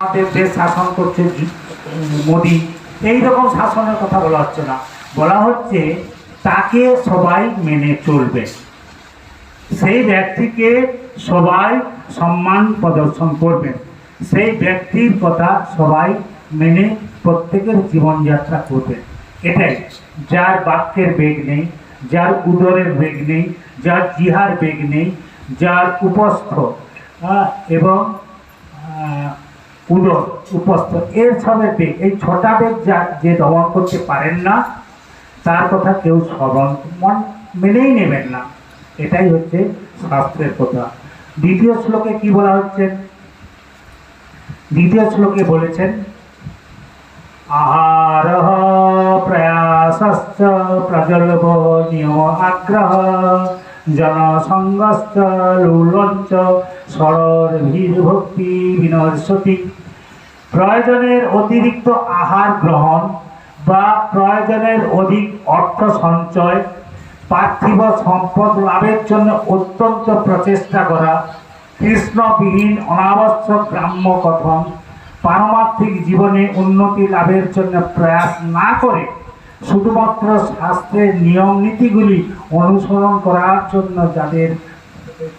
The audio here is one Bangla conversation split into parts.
আমাদের দেশ শাসন করছে মোদি এই রকম শাসনের কথা বলা হচ্ছে না। বলা হচ্ছে তাকে সবাই মেনে চলবে। সেই ব্যক্তিকে সবাই সম্মান প্রদর্শন করবে। সেই ব্যক্তির কথা সবাই মেনে প্রত্যেকের জীবনযাত্রা করবে। এটাই। যার বাক্যের বেগ নেই, যার উদরের বেগ নেই, যার জিহার বেগ নেই, যার উপস্থ এবং আহ, উদর উপস্থ। এর এই ছটা যা দমন করতে পারেন না তার কথা কেউ স্মরণ মন মেনেই নেবেন না। এটাই হচ্ছে শাস্ত্রের কথা। দ্বিতীয় শ্লোকে কি বলা হচ্ছে? দ্বিতীয় শ্লোকে বলেছেন আহার প্রয়াসশ্চ প্রজলভ নিয়ম আগ্রহ। প্রয়োজনের অতিরিক্ত আহার গ্রহণ বা প্রয়োজনের অধিক অর্থ সঞ্চয়, পার্থিব সম্পদ লাভের জন্য অত্যন্ত প্রচেষ্টা করা, কৃষ্ণবিহীন অনাবশ্যক গ্রাম্য কথন, পারমার্থিক জীবনে উন্নতি লাভের জন্য প্রয়াস না করে শুধুমাত্র শাস্ত্রের নিয়ম নীতিগুলি অনুসরণ করার জন্য যাদের,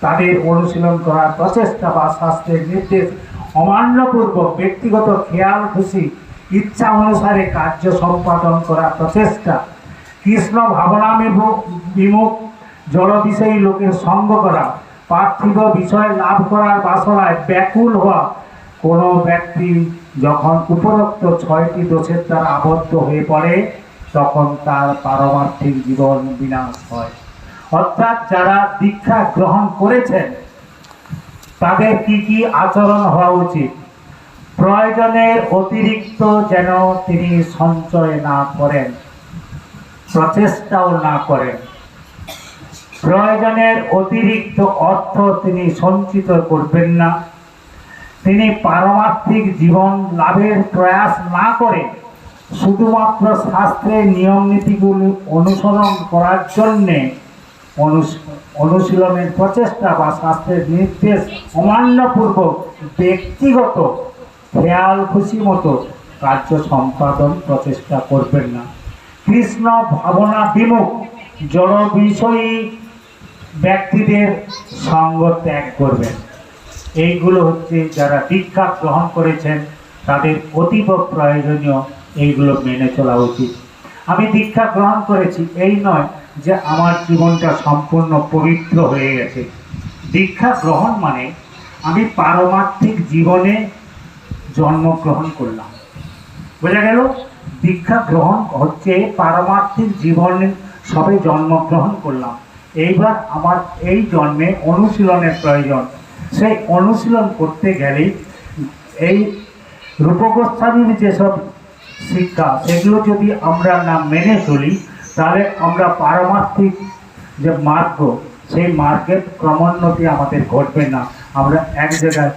তাদের অনুশীলন করার প্রচেষ্টা বা শাস্ত্রের নির্দেশ অমান্যপূর্বক ব্যক্তিগত খেয়াল খুশি ইচ্ছা অনুসারে কার্য সম্পাদন করার প্রচেষ্টা, কৃষ্ণ ভাবনামে- বিমুখ জড় বিষয়ী লোকের সঙ্গ করা, পার্থিব বিষয় লাভ করার বাসনায় ব্যাকুল হওয়া, কোনো ব্যক্তি যখন উপরোক্ত ছয়টি দোষের দ্বারা আবদ্ধ হয়ে পড়ে তখন তার পারমার্থিক জীবন বিনাশ হয়। অর্থাৎ যারা দীক্ষা গ্রহণ করেছেন, তাদের কি কি আচরণ হওয়া উচিত? প্রয়োজনের অতিরিক্ত যেন তিনি সঞ্চয় না করেন, প্রচেষ্টাও না করেন। প্রয়োজনের অতিরিক্ত অর্থ তিনি সঞ্চিত করবেন না। তিনি পারমার্থিক জীবন লাভের প্রয়াস না করে শুধুমাত্র শাস্ত্রের নিয়ম নীতিগুলি অনুসরণ করার জন্যে অনুশীলনের প্রচেষ্টা বা শাস্ত্রের নির্দেশ অমান্যপূর্বক ব্যক্তিগত খেয়াল খুশি মতো কার্য সম্পাদন প্রচেষ্টা করবেন না। কৃষ্ণ ভাবনা বিমুখ জড় বিষয়ী ব্যক্তিদের সঙ্গ ত্যাগ করবেন। এইগুলো হচ্ছে যারা দীক্ষা গ্রহণ করেছেন, তাদের অতীব প্রয়োজনীয় এইগুলো মেনে চলা উচিত। আমি দীক্ষা গ্রহণ করেছি, এই নয় যে আমার জীবনটা সম্পূর্ণ পবিত্র হয়ে গেছে। দীক্ষা গ্রহণ মানে আমি পারমার্থিক জীবনে জন্মগ্রহণ করলাম। বোঝা গেল? দীক্ষা গ্রহণ হচ্ছে পারমার্থিক জীবনে সবে জন্মগ্রহণ করলাম। এইবার আমার এই জন্মে অনুশীলনের প্রয়োজন। সেই অনুশীলন করতে গেলে এই রূপগোস্বামীর যেসব শিক্ষা সেগুলো যদি আমরা না মেনে চলি, তাহলে আমরা পারমার্থিক যে মার্গ, সেই মার্গের ক্রমোন্নতি আমাদের ঘটবে না। আমরা এক জায়গায়